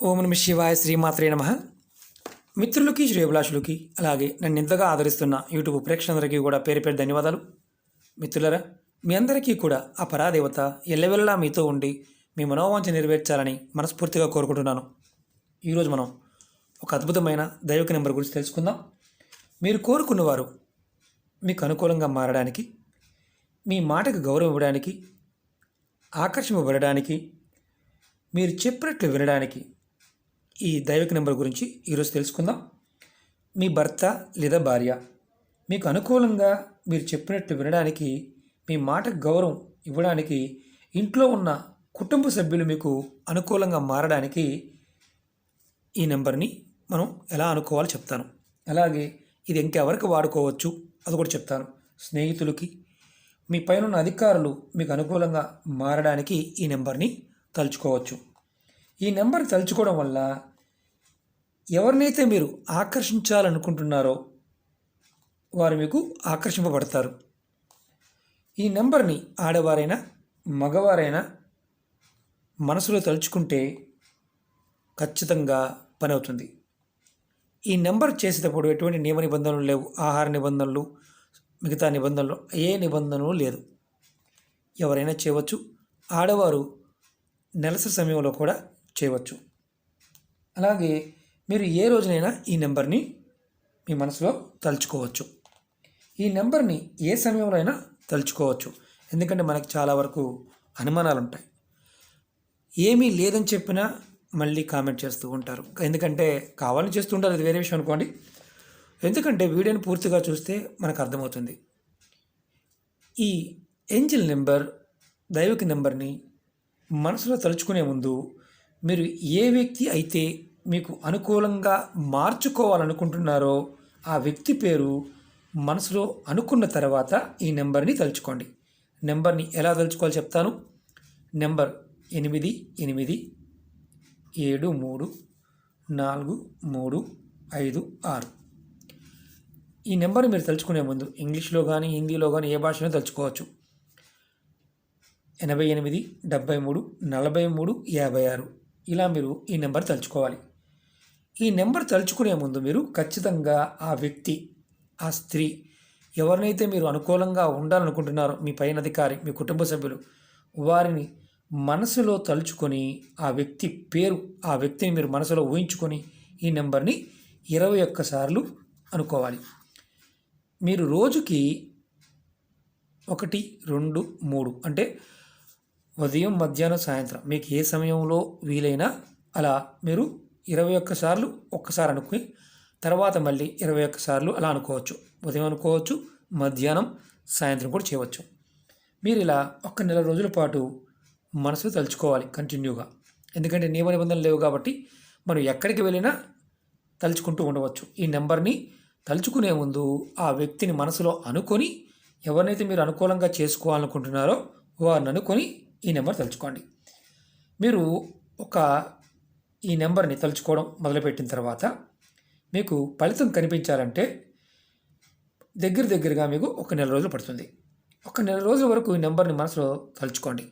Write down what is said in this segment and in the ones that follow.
ఓం నమ శివాయ శ్రీమాత్రే నమ. మిత్రులకి శ్రేభిలాషులకి అలాగే నన్ను ఇంతగా ఆదరిస్తున్న యూట్యూబ్ ప్రేక్షకులందరికీ కూడా పేరు పేరు ధన్యవాదాలు. మిత్రులరా మీ అందరికీ కూడా ఆ పరాదేవత ఎల్లవెల్లా మీతో ఉండి మీ మనోవాంఛ నెరవేర్చాలని మనస్ఫూర్తిగా కోరుకుంటున్నాను. ఈరోజు మనం ఒక అద్భుతమైన దైవిక నెంబర్ గురించి తెలుసుకుందాం. మీరు కోరుకున్నవారు మీకు అనుకూలంగా మారడానికి మీ మాటకు గౌరవం ఇవ్వడానికి ఆకర్షింపబడడానికి మీరు చెప్పినట్లు వినడానికి ఈ దైవిక నెంబర్ గురించి ఈరోజు తెలుసుకుందాం. మీ భర్త లేదా భార్య మీకు అనుకూలంగా మీరు చెప్పినట్లు వినడానికి మీ మాటకు గౌరవం ఇవ్వడానికి ఇంట్లో ఉన్న కుటుంబ సభ్యులు మీకు అనుకూలంగా మారడానికి ఈ నెంబర్ని మనం ఎలా అనుకోవాలో చెప్తాను. అలాగే ఇది ఇంకెవరికి వాడుకోవచ్చు అది కూడా చెప్తాను. స్నేహితులకి మీ పైన ఉన్న అధికారులు మీకు అనుకూలంగా మారడానికి ఈ నెంబర్ని తలుచుకోవచ్చు. ఈ నెంబర్ తలుచుకోవడం వల్ల ఎవరినైతే మీరు ఆకర్షించాలనుకుంటున్నారో వారు మీకు ఆకర్షింపబడతారు. ఈ నెంబర్ని ఆడవారైనా మగవారైనా మనసులో తలుచుకుంటే ఖచ్చితంగా పని అవుతుంది. ఈ నెంబర్ చేసేటప్పుడు ఎటువంటి నియమ నిబంధనలు లేవు ఆహార నిబంధనలు మిగతా నిబంధనలు ఏ నిబంధనలు లేదు. ఎవరైనా చేయవచ్చు. ఆడవారు నెలసరి సమయంలో కూడా చేయవచ్చు. అలాగే మీరు ఏ రోజునైనా ఈ నెంబర్ని మీ మనసులో తలుచుకోవచ్చు. ఈ నెంబర్ని ఏ సమయంలో అయినా తలుచుకోవచ్చు. ఎందుకంటే మనకు చాలా వరకు అనుమానాలు ఉంటాయి ఏమీ లేదని చెప్పినా మళ్ళీ కామెంట్ చేస్తూ ఉంటారు. ఎందుకంటే కావాలని చేస్తూ ఉంటారు అది వేరే విషయం అనుకోండి. ఎందుకంటే వీడియోని పూర్తిగా చూస్తే మనకు అర్థమవుతుంది. ఈ ఏంజిల్ నెంబర్ దైవిక నెంబర్ని మనసులో తలుచుకునే ముందు మీరు ఏ వ్యక్తి అయితే మీకు అనుకూలంగా మార్చుకోవాలనుకుంటున్నారో ఆ వ్యక్తి పేరు మనసులో అనుకున్న తర్వాత ఈ నెంబర్ని తలుచుకోండి. నెంబర్ని ఎలా తలుచుకోవాలో చెప్తాను? నెంబర్ ఎనిమిది ఎనిమిది ఏడు మూడు నాలుగు మూడు ఐదు ఆరు. ఈ నెంబర్ మీరు తలుచుకునే ముందు ఇంగ్లీష్లో కానీ హిందీలో కానీ ఏ భాషలో తలుచుకోవచ్చు. ఎనభై ఎనిమిది డెబ్బై మూడు నలభై మూడు యాభై ఆరు. ఇలా మీరు ఈ నెంబర్ తలుచుకోవాలి. ఈ నెంబర్ తలుచుకునే ముందు మీరు ఖచ్చితంగా ఆ వ్యక్తి ఆ స్త్రీ ఎవరినైతే మీరు అనుకూలంగా ఉండాలనుకుంటున్నారో మీ పైన అధికారి మీ కుటుంబ సభ్యులు వారిని మనసులో తలుచుకొని ఆ వ్యక్తి పేరు ఆ వ్యక్తిని మీరు మనసులో ఊహించుకొని ఈ నెంబర్ని ఇరవై ఒక్కసార్లు అనుకోవాలి. మీరు రోజుకి ఒకటి రెండు మూడు అంటే ఉదయం మధ్యాహ్నం సాయంత్రం. మీకు ఏ సమయంలో వీలైనా అలా మీరు ఇరవై ఒక్కసార్లు ఒక్కసారి అనుకుని తర్వాత మళ్ళీ ఇరవై ఒక్కసార్లు అలా అనుకోవచ్చు. ఉదయం అనుకోవచ్చు మధ్యాహ్నం సాయంత్రం కూడా చేయవచ్చు. మీరు ఇలా ఒక్క నెల రోజుల పాటు మనసు తలుచుకోవాలి కంటిన్యూగా. ఎందుకంటే నియమ నిబంధనలు లేవు కాబట్టి మనం ఎక్కడికి వెళ్ళినా తలుచుకుంటూ ఉండవచ్చు. ఈ నెంబర్ని తలుచుకునే ముందు ఆ వ్యక్తిని మనసులో అనుకొని ఎవరినైతే మీరు అనుకూలంగా చేసుకోవాలనుకుంటున్నారో వారిని అనుకొని ఈ నెంబర్ తలుచుకోండి. మీరు ఒక ఈ నెంబర్ని తలుచుకోవడం మొదలుపెట్టిన తర్వాత మీకు ఫలితం కనిపించాలంటే దగ్గర దగ్గరగా మీకు ఒక నెల రోజులు పడుతుంది. ఒక నెల రోజుల వరకు ఈ నెంబర్ని మనసులో తలుచుకోండి.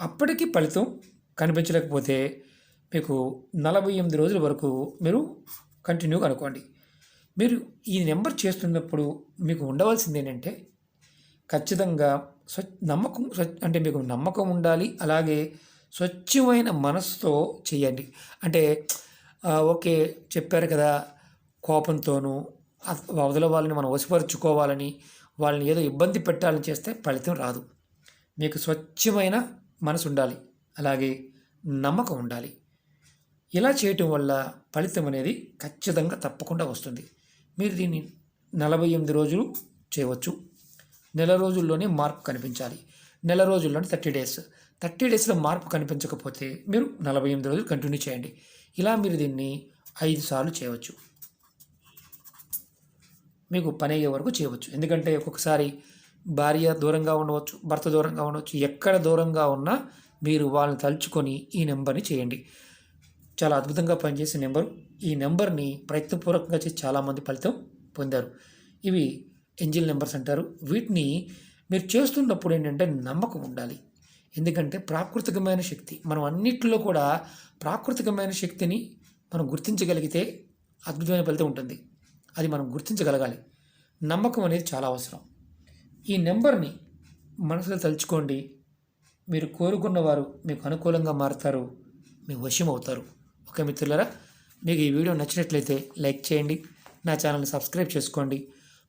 అప్పటికి ఫలితం కనిపించలేకపోతే మీకు నలభై ఎనిమిది రోజుల వరకు మీరు కంటిన్యూగా అనుకోండి. మీరు ఈ నెంబర్ చేస్తున్నప్పుడు మీకు ఉండవలసింది ఏంటంటే ఖచ్చితంగా స్వ నమ్మకం అంటే మీకు నమ్మకం ఉండాలి అలాగే స్వచ్ఛమైన మనసుతో చేయండి అంటే ఓకే చెప్పారు కదా కోపంతోనూ అవతల వాళ్ళని మనం వసిపరుచుకోవాలని వాళ్ళని ఏదో ఇబ్బంది పెట్టాలని చేస్తే ఫలితం రాదు. మీకు స్వచ్ఛమైన మనసు ఉండాలి అలాగే నమ్మకం ఉండాలి. ఇలా చేయటం వల్ల ఫలితం అనేది ఖచ్చితంగా తప్పకుండా వస్తుంది. మీరు దీన్ని నలభై ఎనిమిది రోజులు చేయవచ్చు. నెల రోజుల్లోనే మార్పు కనిపించాలి. నెల రోజుల్లోనే థర్టీ డేస్. థర్టీ డేస్లో మార్పు కనిపించకపోతే మీరు నలభై ఎనిమిది రోజులు కంటిన్యూ చేయండి. ఇలా మీరు దీన్ని ఐదు సార్లు చేయవచ్చు. మీకు పని అయ్యే వరకు చేయవచ్చు. ఎందుకంటే ఒక్కొక్కసారి భార్య దూరంగా ఉండవచ్చు భర్త దూరంగా ఉండవచ్చు. ఎక్కడ దూరంగా ఉన్నా మీరు వాళ్ళని తలుచుకొని ఈ నెంబర్ని చేయండి. చాలా అద్భుతంగా పనిచేసే నెంబరు. ఈ నెంబర్ని ప్రయత్నపూర్వకంగా చేసి చాలామంది ఫలితం పొందారు. ఇవి ఎంజిల్ నెంబర్స్ అంటారు. వీటిని మీరు చేస్తున్నప్పుడు ఏంటంటే నమ్మకం ఉండాలి. ఎందుకంటే ప్రాకృతికమైన శక్తి మనం అన్నిటిలో కూడా ప్రాకృతికమైన శక్తిని మనం గుర్తించగలిగితే అద్భుతమైన ఫలితం ఉంటుంది. అది మనం గుర్తించగలగాలి. నమ్మకం అనేది చాలా అవసరం. ఈ నెంబర్ని మనసులో తలుచుకోండి. మీరు కోరుకున్న వారు మీకు అనుకూలంగా మారుతారు. మీ వశం అవుతారు. ఓకే మిత్రులరా? మీకు ఈ వీడియో నచ్చినట్లయితే లైక్ చేయండి. నా ఛానల్ని సబ్స్క్రైబ్ చేసుకోండి.